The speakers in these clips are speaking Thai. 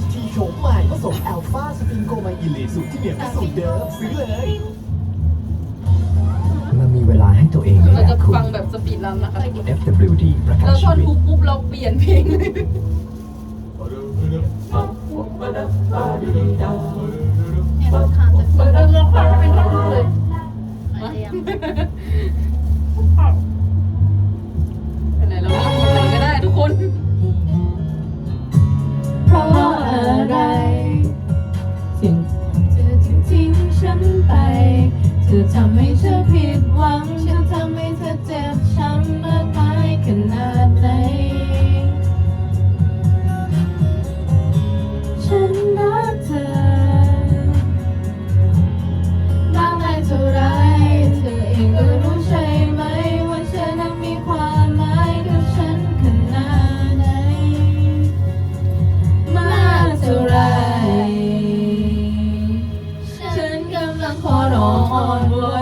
ST โฉมใหม่ผสมแอลฟาสฟิงโกมาอิเลสูตรที่เหนือจากสูตเดิมซื้อเลย มันมีเวลาให้ตัวเองเราจะฟังแบบสปีดรันนะคะ FWD ประกันเราชชีนวิต ทุกปุ๊บเราเปลี่ยนเพลงเลยเนี่ยเราทานจาก เราเรื่อนเลย ทำให้เอนวอน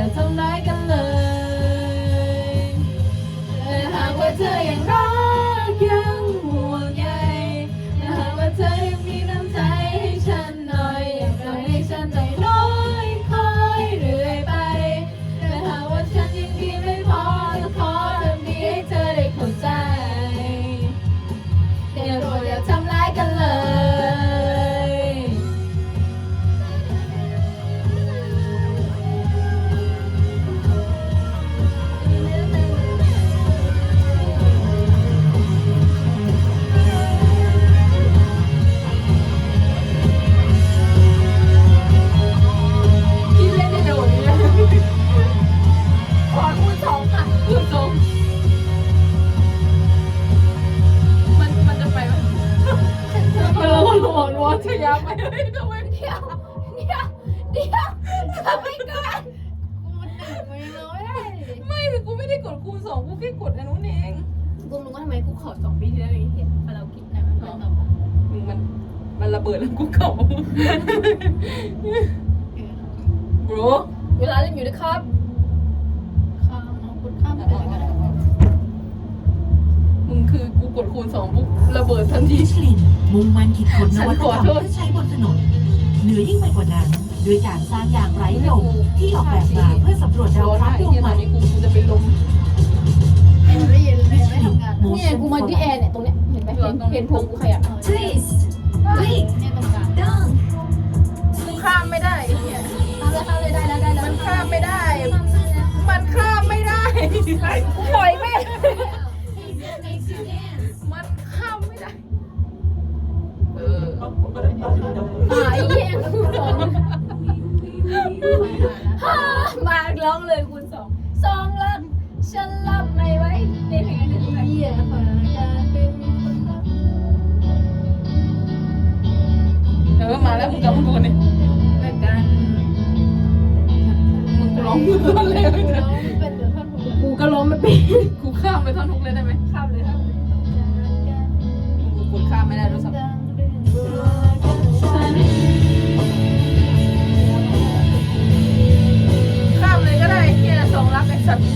อย่าทำร้ายกันเลยแต่หากว่าเธอยัง ชยร์ไปเฮ้ยทำไมเดี๋ยวเดี๋ยวเดี๋ยวทำไมก่อนกูมันดึกไปเลยไม่คือกูไม่ได้กดคูณสองกูแค่กดอันนู้นเองกูรู้ว่าทำไมกูขอสองปีที่แล้วเห็นพอเราคิดนะมันเป็นแบมึงมันมันระเบิดแล้วกูเก่า bro เวลาเล่นอยู่นะครับข้ามเอากดข้ามไปเลยก็ได้ มึงคือกูกดคูณสองปุ๊บระเบิดทันที มิชลินมุ่งมั่นคิดค้นนฉันวัตขกรอรมโทษเพื่อใช้บนถนนเหนือยิ่งไปกว่านั้นด้วยการสร้างยางไร้ลมที่ออกแบบมาเพื่อสำรวจดาวร้อนเคราะมากห์ดไอ้วงเหี้ยใหตอม่นนี้กูกูจะเป็นลม ไม่เย็นเลยไม่ทำงานเนี่ยกูมาที่แอร์เนี่ยตรงเนี้ยเห็นไหมเห็นเห็นผมกูขยับ Twist เนี่ยตรงกลาง down กูข้ามไม่ได้ไอ้เหี้ยข้ามเลยข้ามเลยได้แล้วได้แล้วมันข้ามไม่ได้ มันข้ามไม่ได้กูปล่อยไม่มั ตายแย่งคูณสองฮ่ามาร้องเลยคุณสองสองลักฉันรับไม่ไว้ในแพลงนี้เหี้ยฝก็ออมาแล้วมึงกับมึงกูนี่รายการมึงร้องกูร้องเลยปุ๊กก็ร้องไม่เป็นกูข้ามไปท่อนฮุกเลยได้ไหมข้ามเลยข้ามเลยกูกข้ามไม่ได้รู้สึก ข้ามเลยก็ได้แค่สองรักไอ้สัตว์